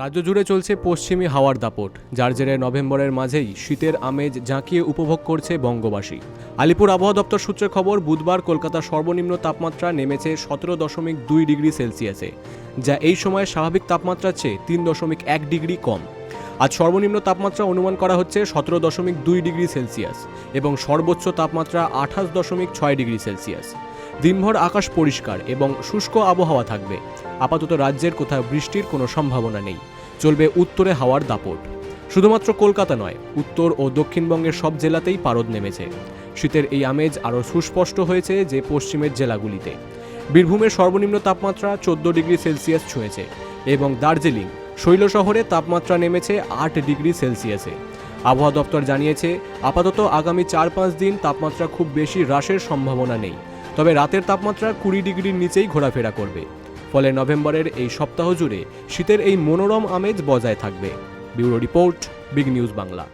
রাজ্য জুড়ে চলছে পশ্চিমী হাওয়ার দাপট, যার জেরে নভেম্বরের মাঝেই শীতের আমেজ ঝাঁকিয়ে উপভোগ করছে বঙ্গবাসী। আলিপুর আবহাওয়া দপ্তর সূত্রে খবর, বুধবার কলকাতার সর্বনিম্ন তাপমাত্রা নেমেছে সতেরো দশমিক দুই ডিগ্রি সেলসিয়াসে, যা এই সময়ে স্বাভাবিক তাপমাত্রার চেয়ে তিন দশমিক এক ডিগ্রি কম। আজ সর্বনিম্ন তাপমাত্রা অনুমান করা হচ্ছে সতেরো দশমিক দুই ডিগ্রি সেলসিয়াস এবং সর্বোচ্চ তাপমাত্রা আঠাশ দশমিক ছয় ডিগ্রি সেলসিয়াস। দিনভর আকাশ পরিষ্কার এবং শুষ্ক আবহাওয়া থাকবে। আপাতত রাজ্যের কোথাও বৃষ্টির কোনো সম্ভাবনা নেই। চলবে উত্তরে হাওয়ার দাপট। শুধুমাত্র কলকাতা নয়, উত্তর ও দক্ষিণবঙ্গের সব জেলাতেই পারদ নেমেছে। শীতের এই আমেজ আরও সুস্পষ্ট হয়েছে যে পশ্চিমের জেলাগুলিতে। বীরভূমের সর্বনিম্ন তাপমাত্রা চোদ্দ ডিগ্রি সেলসিয়াস ছুঁয়েছে এবং দার্জিলিং শৈল শহরে তাপমাত্রা নেমেছে আট ডিগ্রি সেলসিয়াসে। আবহাওয়া দপ্তর জানিয়েছে, আপাতত আগামী চার পাঁচ দিন তাপমাত্রা খুব বেশি হ্রাসের সম্ভাবনা নেই। তবে রাতের তাপমাত্রা কুড়ি ডিগ্রির নিচেই ঘোরাফেরা করবে। ফলে নভেম্বরের এই সপ্তাহ জুড়ে শীতের এই মনোরম আমেজ বজায় থাকবে। Bureau report, big news Bangla.